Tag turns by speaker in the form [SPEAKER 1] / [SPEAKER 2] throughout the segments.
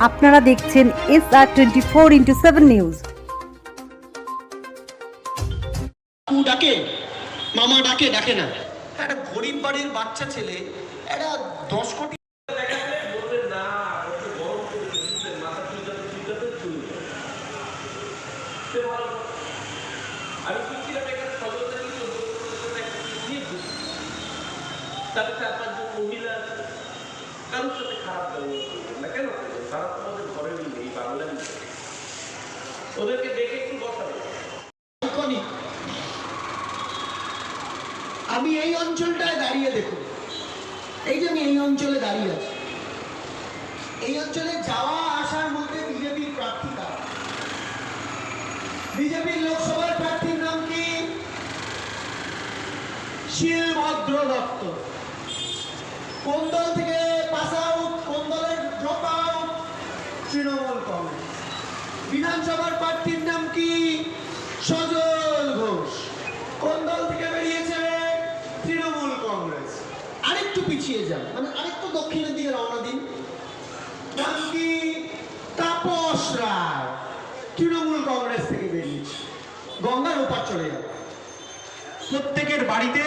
[SPEAKER 1] আপনারা দেখছেন S R twenty four into seven news
[SPEAKER 2] ডাকে মামা ডাকে ডাকে না। একটা গরিব বাড়ির বাচ্চা ছেলে একটা দশ কোটি
[SPEAKER 3] তাদের চার পাঁচজন মহিলা খারাপ ব্যবহার করবেন না কেন? তারা ঘরে নেই ওদেরকে দেখে একটু বসাবে
[SPEAKER 2] আমি এই অঞ্চলটায় দাঁড়িয়ে দেখুন এই যে আমি এই অঞ্চলে দাঁড়িয়ে আছি। এই অঞ্চলে যাওয়া আসার মধ্যে বিজেপির প্রার্থী কারা? বিজেপির লোকসভার প্রার্থীর নাম কি? শিলভদ্র দত্ত। কোন দল থেকে পাস কোন দলের ড্রপ তৃণমূল কংগ্রেস। বিধানসভার প্রার্থীর নাম কি? সজল ঘোষ। কোন দল থেকে বেরিয়েছে? তৃণমূল কংগ্রেস। আরেকটু পিছিয়ে যান মানে আরেকটু দক্ষিণের দিকে রওনা দিন। নাম কি? তাপস রায়। তৃণমূল কংগ্রেস থেকে বেরিয়েছে। গঙ্গার ওপার চলে যাবে
[SPEAKER 4] প্রত্যেকের বাড়িতে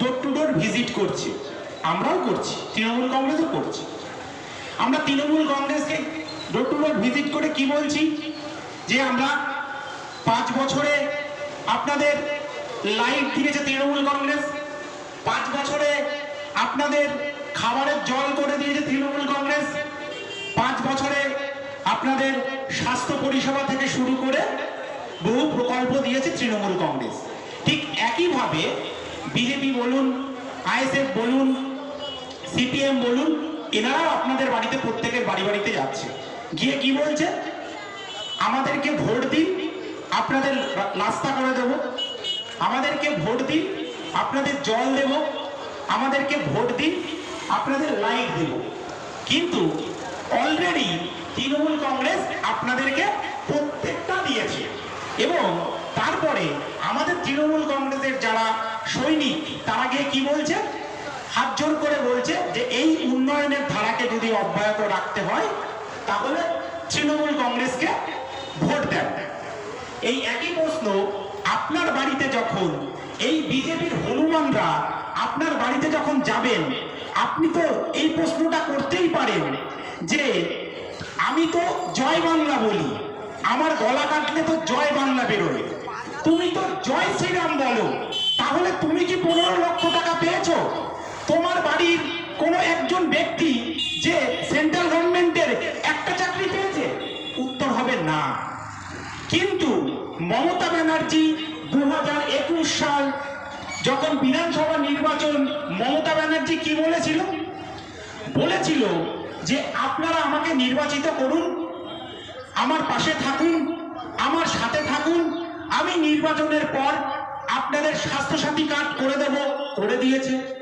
[SPEAKER 4] ডোর টু ডোর ভিজিট করছে। আমরাও করছি, তৃণমূল কংগ্রেসও করছি। আমরা তৃণমূল কংগ্রেসকে ডোর টু ডোর ভিজিট করে কি বলছি? যে আমরা পাঁচ বছরে আপনাদের লাইট দিয়েছে তৃণমূল কংগ্রেস, পাঁচ বছরে আপনাদের খাবারের জল করে দিয়েছে তৃণমূল কংগ্রেস, পাঁচ বছরে আপনাদের স্বাস্থ্য পরিষেবা থেকে শুরু করে বহু প্রকল্প দিয়েছে তৃণমূল কংগ্রেস। ঠিক একইভাবে বিজেপি বলুন, আইএসএফ বলুন সিপিএম বলুন, এনারাও আপনাদের বাড়িতে প্রত্যেকের বাড়ি বাড়িতে যাচ্ছে। গিয়ে কি বলছে? আমাদেরকে ভোট দিন, আপনাদের নাস্তা করে দেব। আমাদেরকে ভোট দিন, আপনাদের জল দেব। আমাদেরকে ভোট দিন, আপনাদের লাইট দেব। কিন্তু অলরেডি তৃণমূল কংগ্রেস আপনাদেরকে প্রত্যেকটা দিয়েছে। এবং তারপরে আমাদের তৃণমূল কংগ্রেসের যারা সৈনিক, তারা গিয়ে কি বলছে? হাত যে এই উন্নয়নের ধারাকে যদি অব্যাহত রাখতে হয়, তাহলে তৃণমূল কংগ্রেসকে ভোট দেন। এই একই প্রশ্ন আপনার বাড়িতে যখন এই বিজেপির হনুমানরা আপনার বাড়িতে যখন যাবেন, আপনি তো এই প্রশ্নটা করতেই পারেন যে, আমি তো জয় বাংলা বলি, আমার গলা কাটলে তো জয় বাংলা বেরোয়। তুমি তো জয় শ্রীরাম বলো, তাহলে তুমি কি পনেরো লক্ষ টাকা পেয়েছ? তোমার বাড়ির কোনো একজন ব্যক্তি যে সেন্ট্রাল গভর্নমেন্টের একটা চাকরি পেয়েছে, উত্তর হবে না। কিন্তু মমতা ব্যানার্জি দু হাজার একুশ সাল যখন বিধানসভা নির্বাচন, মমতা ব্যানার্জি কি বলেছিল? বলেছিল যে, আপনারা আমাকে নির্বাচিত করুন, আমার পাশে থাকুন, আমার সাথে থাকুন, আমি নির্বাচনের পর আপনাদের স্বাস্থ্যসাথী কার্ড করে দেব। করে দিয়েছে।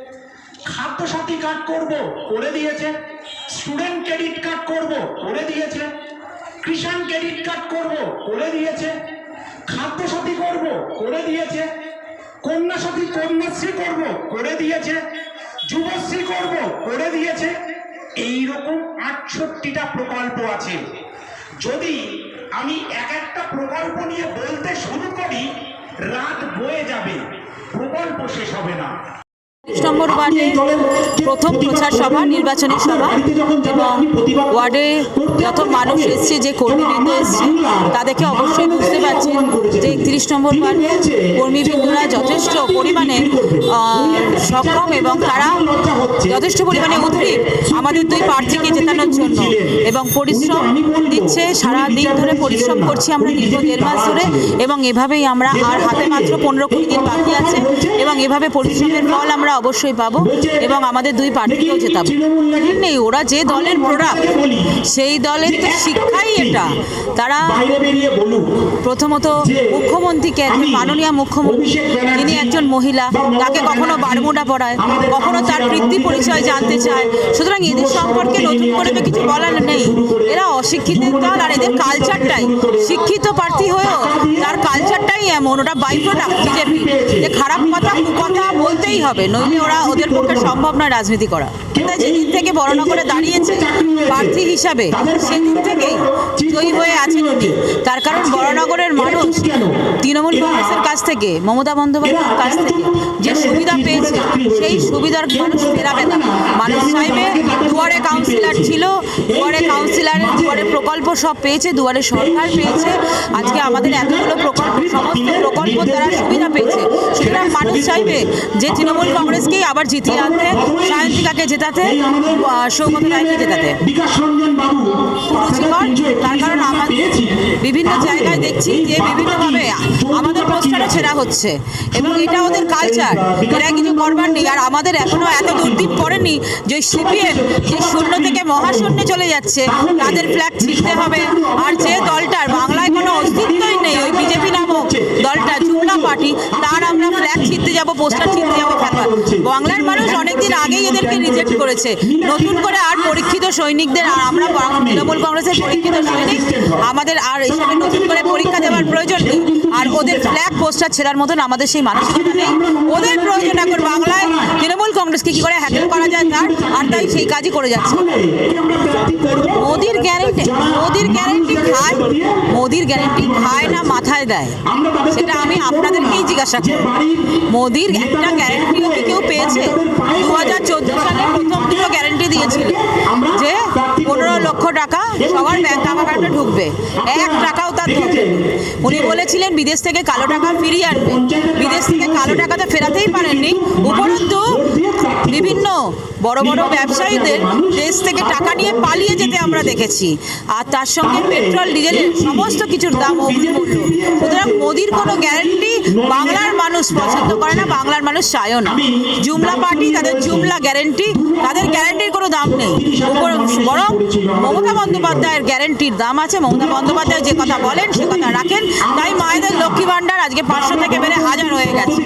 [SPEAKER 4] খাদ্য সাথী কার্ড করব, করে দিয়েছে। স্টুডেন্ট ক্রেডিট কার্ড করব, করে দিয়েছে। কৃষাণ ক্রেডিট কার্ড করব, করে দিয়েছে। খাদ্য সাথী করব, করে দিয়েছে। কন্যা সাথী কন্যাশ্রী করব, করে দিয়েছে। যুবশ্রী করব, করে দিয়েছে। এই রকম আটষট্টিটা প্রকল্প আছে। যদি আমি এক একটা প্রকল্প নিয়ে বলতে শুরু করি, রাত বয়ে যাবে, প্রকল্প শেষ হবে না।
[SPEAKER 5] নম্বর ওয়ার্ডে প্রথম প্রচার সভা, নির্বাচনী সভা এবং ওয়ার্ডে যত মানুষ এসছে, যে কর্মীবৃন্দ এসছে, তাদেরকে অবশ্যই বুঝতে পারছেন যে একত্রিশ নম্বর ওয়ার্ডে কর্মীবৃন্দরা যথেষ্ট পরিমাণে সক্ষম এবং তারা যথেষ্ট পরিমাণে উদ্গ্রীব আমাদের দুই প্রার্থীকে জেতানোর জন্য এবং পরিশ্রম দিচ্ছে, সারা দিন ধরে পরিশ্রম করছি আমরা দীর্ঘ দেড় মাস ধরে এবং এভাবেই আমরা আর হাতে মাত্র পনেরো কুড়ি দিন বাকি আছে এবং এভাবে পরিশ্রমের ফল আমরা অবশ্যই পাবো এবং আমাদের দুই প্রার্থীকেও জেতাবো। নেই ওরা যে দলের প্রোডাক্ট সেই দলের তো শিক্ষাই এটা। তারা প্রথমত মুখ্যমন্ত্রীকে মাননীয় মুখ্যমন্ত্রী তিনি একজন মহিলা তাকে কখনো বারমুডা পড়ায় কখনো তার বৃত্তি পরিচয় জানতে চায়। সুতরাং এদের সম্পর্কে নতুন করে কিছু বলার নেই। এরা অশিক্ষিতের দল আর এদের কালচারটাই শিক্ষিত প্রার্থী হয়েও তার কালচারটাই এমন ওটা বাই প্রোডাক্ট বিজেপি যে খারাপ কথা কুকথা বলতেই হবে নইলে ওরা ওদের পক্ষে সম্ভব নয় রাজনীতি করা। কিন্তু যেদিন থেকে বড়নগরে দাঁড়িয়েছে প্রার্থী হিসাবে সেদিন থেকেই জয়ী হয়ে আছেন উনি। তার কারণ বড়নগরের মানুষ তৃণমূল কংগ্রেসের কাছ থেকে, মমতা বন্দ্যোপাধ্যায়ের কাছ থেকে যে সুবিধা পেয়েছে, সেই সুবিধার মানুষ ফেরাবে না। মানুষ চাইবে দুয়ারে কাউন্সিলর ছিল, দুয়ারে কাউন্সিলরের দুয়ারে প্রকল্প সব পেয়েছে, দুয়ারে সরকার পেয়েছে। আজকে আমাদের এতগুলো প্রকল্প, সমস্ত প্রকল্প তারা সুবিধা পেয়েছে। সুতরাং মানুষ চাইবে যে তৃণমূল কংগ্রেসকেই আবার জিতিয়ে আনতে সায়ন্তিকাকে জেতাতে সৌগত রায়কে জেতাতে। তার কারণ আমাদের বিভিন্ন জায়গায় দেখছি যে বিভিন্নভাবে আমাদের পোস্টারও ছেঁড়া হচ্ছে। এবং এটা ওদের কালচার এরা কিছু করবার নেই। আর আমাদের এখনও এত দুর্দিন পড়েনি যে সিপিএম যে শূন্য থেকে মহাশূন্যে চলে যাচ্ছে তাদের ফ্ল্যাগ ছিঁড়তে হবে। আর যে দলটার বাংলায় কোনো অস্তিত্বই নেই ওই বিজেপি নামক দলটা জুমলা পার্টি তার আমরা ফ্ল্যাগ ছিঁড়তে যাব পোস্টার ছিঁড়তে যাব বাংলার মানুষ অনেকদিন আগেই এদেরকে রিজেক্ট করেছে। নতুন করে আর পরীক্ষিত সৈনিকদের আর আমরা তৃণমূল কংগ্রেসের পরীক্ষিত সৈনিক। আমাদের আর এসবে নতুন করে পরীক্ষা দেওয়ার প্রয়োজন নেই। আর ওদের ফ্ল্যাগ পোস্টার ছেড়ার মতন আমাদের সেই মানসিকতা নেই। ওদের প্রয়োজন এখন বাংলায় তৃণমূল কংগ্রেসকে কি করে হ্যাকেল করা যায় তার? আর তাই সেই কাজই করে যাচ্ছে। গ্যারেন্টি মোদির গ্যারেন্টি খায় মোদির গ্যারেন্টি খায় না মাথায় দেয়। সেটা আমি আপনাদেরকেই জিজ্ঞাসা করি মোদির একটা গ্যারেন্টিও কি কেউ পেয়েছে? দু হাজার চোদ্দ সালে প্রথম দুটো গ্যারেন্টি দিয়েছিল যে পনেরো লক্ষ টাকা সবার ব্যাংক অ্যাকাউন্টে ঢুকবে। এক টাকাও তার ঢোকেনি উনি বলেছিলেন বিদেশ থেকে কালো টাকা ফিরিয়ে আনবে। বিদেশ থেকে কালো টাকা তো ফেরাতেই পারেননি। উপরন্তু বিভিন্ন বড় বড় ব্যবসায়ীদের দেশ থেকে টাকা নিয়ে পালিয়ে যেতে আমরা দেখেছি। আর তার সঙ্গে পেট্রোল ডিজেলের সমস্ত কিছুর দাম সুতরাং মোদির কোনো গ্যারেন্টি বাংলার মানুষ পছন্দ করে না, বাংলার মানুষ চায়ও না। জুমলা পার্টি তাদের জুমলা গ্যারেন্টি, তাদের গ্যারেন্টির কোনো দাম নেই। বরং মমতা বন্দ্যোপাধ্যায়ের গ্যারেন্টির দাম আছে। মমতা বন্দ্যোপাধ্যায় যে কথা বলেন, সে কথা রাখেন। তাই মায়েদের লক্ষ্মী ভাণ্ডার আজকে পাঁচশো থেকে বেড়ে হাজার হয়ে গেছে।